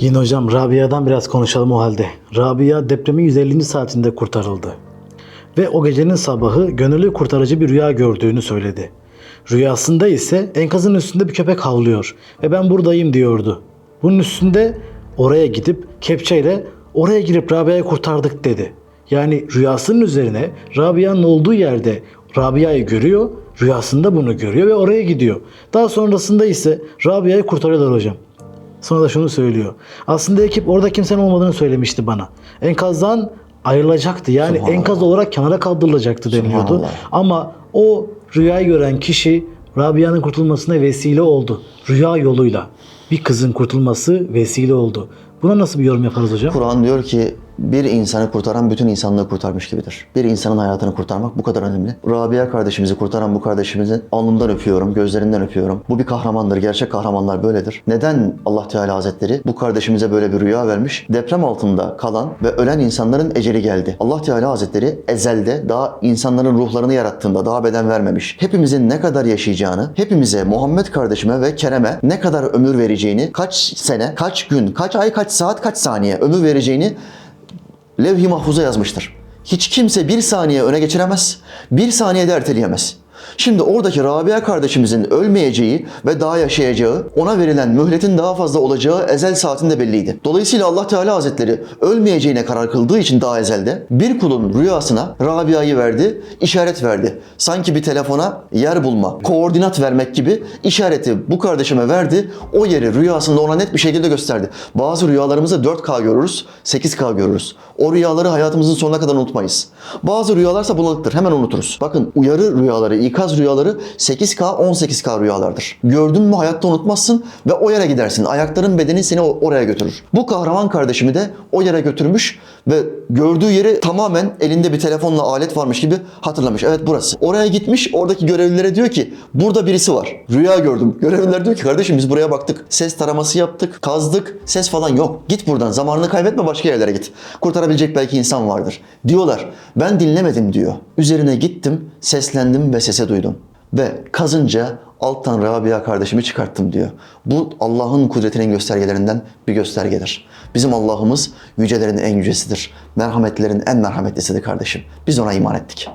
Yine hocam Rabia'dan biraz konuşalım o halde. Rabia depremin 150. saatinde kurtarıldı. Ve o gecenin sabahı gönüllü kurtarıcı bir rüya gördüğünü söyledi. Rüyasında ise enkazın üstünde bir köpek havlıyor ve ben buradayım diyordu. Bunun üstünde oraya gidip kepçeyle oraya girip Rabia'yı kurtardık dedi. Yani rüyasının üzerine Rabia'nın olduğu yerde Rabia'yı görüyor, rüyasında bunu görüyor ve oraya gidiyor. Daha sonrasında ise Rabia'yı kurtarıyorlar hocam. Sonra da şunu söylüyor. Aslında ekip orada kimsenin olmadığını söylemişti bana. Enkazdan ayrılacaktı. Yani enkaz olarak kenara kaldırılacaktı deniyordu. Ama o rüyayı gören kişi Rabia'nın kurtulmasına vesile oldu. Rüya yoluyla. Bir kızın kurtulması vesile oldu. Buna nasıl bir yorum yaparız hocam? Kur'an diyor ki bir insanı kurtaran bütün insanlığı kurtarmış gibidir. Bir insanın hayatını kurtarmak bu kadar önemli. Rabia kardeşimizi kurtaran bu kardeşimizin alnından öpüyorum, gözlerinden öpüyorum. Bu bir kahramandır. Gerçek kahramanlar böyledir. Neden Allah Teala Hazretleri bu kardeşimize böyle bir rüya vermiş? Deprem altında kalan ve ölen insanların eceli geldi. Allah Teala Hazretleri ezelde daha insanların ruhlarını yarattığında daha beden vermemiş. Hepimizin ne kadar yaşayacağını, hepimize Muhammed kardeşime ve Kerem'e ne kadar ömür vereceğini, kaç sene, kaç gün, kaç ay, kaç saat, kaç saniye ömür vereceğini levh-i mahfuza yazmıştır. Hiç kimse bir saniye öne geçiremez, bir saniyede erteleyemez. Şimdi oradaki Rabia kardeşimizin ölmeyeceği ve daha yaşayacağı, ona verilen mühletin daha fazla olacağı ezel saatinde belliydi. Dolayısıyla Allah Teala Hazretleri ölmeyeceğine karar kıldığı için daha ezelde bir kulun rüyasına Rabia'yı verdi, işaret verdi. Sanki bir telefona yer bulma, koordinat vermek gibi işareti bu kardeşime verdi. O yeri rüyasında ona net bir şekilde gösterdi. Bazı rüyalarımızda 4K görürüz, 8K görürüz. O rüyaları hayatımızın sonuna kadar unutmayız. Bazı rüyalarsa bulanıktır, hemen unuturuz. Bakın uyarı rüyaları, ikaz rüyaları 8K, 18K rüyalardır. Gördün mü hayatta unutmazsın ve o yere gidersin. Ayakların bedeni seni oraya götürür. Bu kahraman kardeşimi de o yere götürmüş ve gördüğü yeri tamamen elinde bir telefonla alet varmış gibi hatırlamış. Evet burası. Oraya gitmiş, oradaki görevlilere diyor ki burada birisi var. Rüya gördüm. Görevliler diyor ki kardeşim biz buraya baktık. Ses taraması yaptık, kazdık. Ses falan yok. Git buradan. Zamanını kaybetme başka yerlere git. Kurtarabilecek belki insan vardır. Diyorlar. Ben dinlemedim diyor. Üzerine gittim, seslendim ve sese duydum. Ve kazınca alttan Rabia kardeşimi çıkarttım diyor. Bu Allah'ın kudretinin göstergelerinden bir göstergedir. Bizim Allah'ımız yücelerin en yücesidir. Merhametlerin en merhametlisidir kardeşim. Biz ona iman ettik.